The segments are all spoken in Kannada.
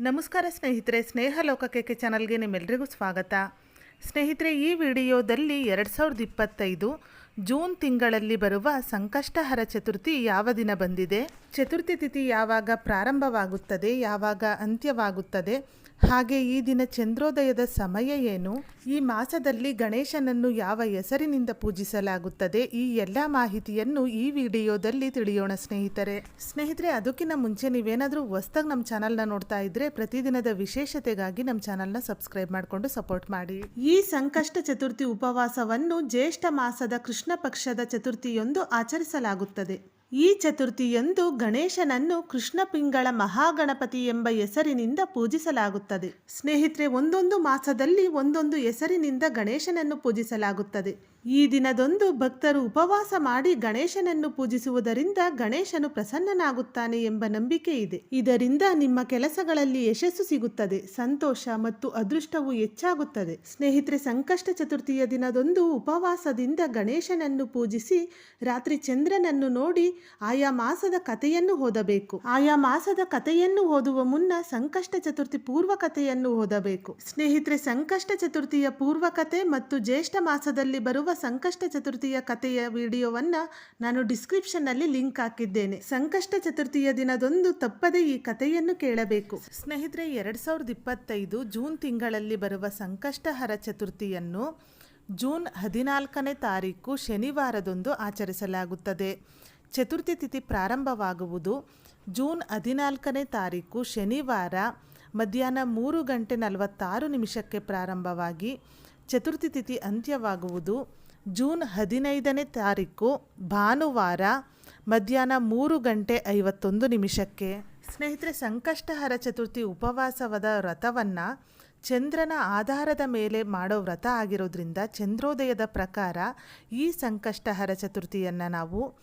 ನಮಸ್ಕಾರ ಸ್ನೇಹಿತರೆ ಸ್ನೇಹ ಲೋಕಕ್ಕೆ ಚಾನಲ್ಗೆ ನಿಮ್ಮೆಲ್ಲರಿಗೂ ಸ್ವಾಗತ. ಸ್ನೇಹಿತರೆ, ಈ ವಿಡಿಯೋದಲ್ಲಿ ಎರಡು ಸಾವಿರದ ಇಪ್ಪತ್ತೈದು ಜೂನ್ ತಿಂಗಳಲ್ಲಿ ಬರುವ ಸಂಕಷ್ಟಹರ ಚತುರ್ಥಿ ಯಾವ ದಿನ ಬಂದಿದೆ? ಚತುರ್ಥಿ ತಿಥಿ ಯಾವಾಗ ಪ್ರಾರಂಭವಾಗುತ್ತದೆ? ಯಾವಾಗ ಅಂತ್ಯವಾಗುತ್ತದೆ? ಹಾಗೆ ಈ ದಿನ ಚಂದ್ರೋದಯದ ಸಮಯ ಏನು? ಈ ಮಾಸದಲ್ಲಿ ಗಣೇಶನನ್ನು ಯಾವ ಹೆಸರಿನಿಂದ ಪೂಜಿಸಲಾಗುತ್ತದೆ? ಈ ಎಲ್ಲ ಮಾಹಿತಿಯನ್ನು ಈ ವಿಡಿಯೋದಲ್ಲಿ ತಿಳಿಯೋಣ ಸ್ನೇಹಿತರೆ. ಸ್ನೇಹಿತರೆ, ಅದಕ್ಕಿಂತ ಮುಂಚೆ ನೀವೇನಾದರೂ ಹೊಸ್ದಾಗಿ ನಮ್ಮ ಚಾನಲ್ನ ನೋಡ್ತಾ ಇದ್ರೆ ಪ್ರತಿದಿನದ ವಿಶೇಷತೆಗಾಗಿ ನಮ್ಮ ಚಾನಲ್ನ ಸಬ್ಸ್ಕ್ರೈಬ್ ಮಾಡಿಕೊಂಡು ಸಪೋರ್ಟ್ ಮಾಡಿ. ಈ ಸಂಕಷ್ಟ ಚತುರ್ಥಿ ಉಪವಾಸವನ್ನು ಜ್ಯೇಷ್ಠ ಮಾಸದ ಕೃಷ್ಣ ಪಕ್ಷದ ಚತುರ್ಥಿಯೊಂದು ಆಚರಿಸಲಾಗುತ್ತದೆ. ಈ ಚತುರ್ಥಿಯಂದು ಗಣೇಶನನ್ನು ಕೃಷ್ಣ ಪಿಂಗಳ ಮಹಾಗಣಪತಿ ಎಂಬ ಹೆಸರಿನಿಂದ ಪೂಜಿಸಲಾಗುತ್ತದೆ. ಸ್ನೇಹಿತರೆ, ಒಂದೊಂದು ಮಾಸದಲ್ಲಿ ಒಂದೊಂದು ಹೆಸರಿನಿಂದ ಗಣೇಶನನ್ನು ಪೂಜಿಸಲಾಗುತ್ತದೆ. ಈ ದಿನದೊಂದು ಭಕ್ತರು ಉಪವಾಸ ಮಾಡಿ ಗಣೇಶನನ್ನು ಪೂಜಿಸುವುದರಿಂದ ಗಣೇಶನು ಪ್ರಸನ್ನನಾಗುತ್ತಾನೆ ಎಂಬ ನಂಬಿಕೆ ಇದೆ. ಇದರಿಂದ ನಿಮ್ಮ ಕೆಲಸಗಳಲ್ಲಿ ಯಶಸ್ಸು ಸಿಗುತ್ತದೆ, ಸಂತೋಷ ಮತ್ತು ಅದೃಷ್ಟವು ಹೆಚ್ಚಾಗುತ್ತದೆ. ಸ್ನೇಹಿತರೆ, ಸಂಕಷ್ಟ ಚತುರ್ಥಿಯ ದಿನದೊಂದು ಉಪವಾಸದಿಂದ ಗಣೇಶನನ್ನು ಪೂಜಿಸಿ ರಾತ್ರಿ ಚಂದ್ರನನ್ನು ನೋಡಿ ಆಯಾ ಮಾಸದ ಕಥೆಯನ್ನು ಓದಬೇಕು. ಆಯಾ ಮಾಸದ ಕಥೆಯನ್ನು ಓದುವ ಮುನ್ನ ಸಂಕಷ್ಟ ಚತುರ್ಥಿ ಪೂರ್ವ ಕಥೆಯನ್ನು ಓದಬೇಕು. ಸ್ನೇಹಿತರೆ, ಸಂಕಷ್ಟ ಚತುರ್ಥಿಯ ಪೂರ್ವ ಕಥೆ ಮತ್ತು ಜ್ಯೇಷ್ಠ ಮಾಸದಲ್ಲಿ ಬರುವ ಸಂಕಷ್ಟ ಚತುರ್ಥಿಯ ಕಥೆಯ ವಿಡಿಯೋವನ್ನ ನಾನು ಡಿಸ್ಕ್ರಿಪ್ಷನ್ನಲ್ಲಿ ಲಿಂಕ್ ಹಾಕಿದ್ದೇನೆ. ಸಂಕಷ್ಟ ಚತುರ್ಥಿಯ ದಿನದೊಂದು ತಪ್ಪದೆ ಈ ಕಥೆಯನ್ನು ಕೇಳಬೇಕು. ಸ್ನೇಹಿತರೆ, ಎರಡ್ ಸಾವಿರದ ಇಪ್ಪತ್ತೈದು ಜೂನ್ ತಿಂಗಳಲ್ಲಿ ಬರುವ ಸಂಕಷ್ಟಹರ ಚತುರ್ಥಿಯನ್ನು ಜೂನ್ ಹದಿನಾಲ್ಕನೇ ತಾರೀಕು ಶನಿವಾರದಂದು ಆಚರಿಸಲಾಗುತ್ತದೆ. ಚತುರ್ಥಿ ತಿಥಿ ಪ್ರಾರಂಭವಾಗುವುದು ಜೂನ್ ಹದಿನಾಲ್ಕನೇ ತಾರೀಕು ಶನಿವಾರ ಮಧ್ಯಾಹ್ನ ಮೂರು ಗಂಟೆ ನಲವತ್ತಾರು ನಿಮಿಷಕ್ಕೆ ಪ್ರಾರಂಭವಾಗಿ ಚತುರ್ಥಿ ತಿಥಿ ಅಂತ್ಯವಾಗುವುದು ಜೂನ್ ಹದಿನೈದನೇ ತಾರೀಕು ಭಾನುವಾರ ಮಧ್ಯಾಹ್ನ ಮೂರು ಗಂಟೆ ಐವತ್ತೊಂದು ನಿಮಿಷಕ್ಕೆ. ಸ್ನೇಹಿತರೆ, ಸಂಕಷ್ಟಹರ ಚತುರ್ಥಿ ಉಪವಾಸವಾದ ವ್ರತವನ್ನು ಚಂದ್ರನ ಆಧಾರದ ಮೇಲೆ ಮಾಡೋ ವ್ರತ ಆಗಿರೋದ್ರಿಂದ ಚಂದ್ರೋದಯದ ಪ್ರಕಾರ ಈ ಸಂಕಷ್ಟಹರ ಚತುರ್ಥಿಯನ್ನು ನಾವು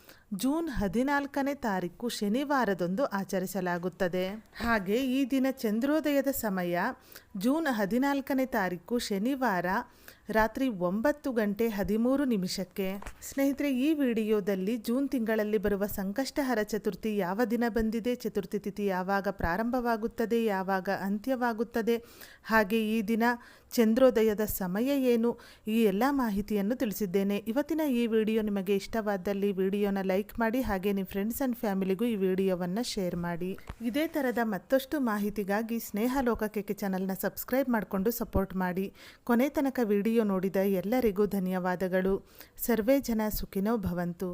ಜೂನ್ ಹದಿನಾಲ್ಕನೇ ತಾರೀಕು ಶನಿವಾರದಂದು ಆಚರಿಸಲಾಗುತ್ತದೆ. ಹಾಗೆ ಈ ದಿನ ಚಂದ್ರೋದಯದ ಸಮಯ ಜೂನ್ ಹದಿನಾಲ್ಕನೇ ತಾರೀಕು ಶನಿವಾರ ರಾತ್ರಿ ಒಂಬತ್ತು ಗಂಟೆ ಹದಿಮೂರು ನಿಮಿಷಕ್ಕೆ. ಸ್ನೇಹಿತರೆ, ಈ ವಿಡಿಯೋದಲ್ಲಿ ಜೂನ್ ತಿಂಗಳಲ್ಲಿ ಬರುವ ಸಂಕಷ್ಟಹರ ಚತುರ್ಥಿ ಯಾವ ದಿನ ಬಂದಿದೆ, ಚತುರ್ಥಿ ತಿಥಿ ಯಾವಾಗ ಪ್ರಾರಂಭವಾಗುತ್ತದೆ, ಯಾವಾಗ ಅಂತ್ಯವಾಗುತ್ತದೆ, ಹಾಗೆ ಈ ದಿನ ಚಂದ್ರೋದಯದ ಸಮಯ ಏನು, ಈ ಎಲ್ಲ ಮಾಹಿತಿಯನ್ನು ತಿಳಿಸಿದ್ದೇನೆ. ಇವತ್ತಿನ ಈ ವಿಡಿಯೋ ನಿಮಗೆ ಇಷ್ಟವಾದಲ್ಲಿ ವಿಡಿಯೋನ ಲೈಕ್ ಮಾಡಿ ಹಾಗೆ ನಿಮ್ಮ ಫ್ರೆಂಡ್ಸ್ ಆ್ಯಂಡ್ ಫ್ಯಾಮಿಲಿಗೂ ಈ ವಿಡಿಯೋವನ್ನು ಶೇರ್ ಮಾಡಿ. ಇದೇ ಥರದ ಮತ್ತಷ್ಟು ಮಾಹಿತಿಗಾಗಿ ಸ್ನೇಹ ಲೋಕಕ್ಕೆ ಚಾನಲ್ನ ಸಬ್ಸ್ಕ್ರೈಬ್ ಮಾಡಿಕೊಂಡು ಸಪೋರ್ಟ್ ಮಾಡಿ. ಕೊನೆ ತನಕ ವಿಡಿಯೋ ನೋಡಿದ ಎಲ್ಲರಿಗೂ ಧನ್ಯವಾದಗಳು. ಸರ್ವೇ ಜನ ಸುಖಿನೋ ಭವಂತು.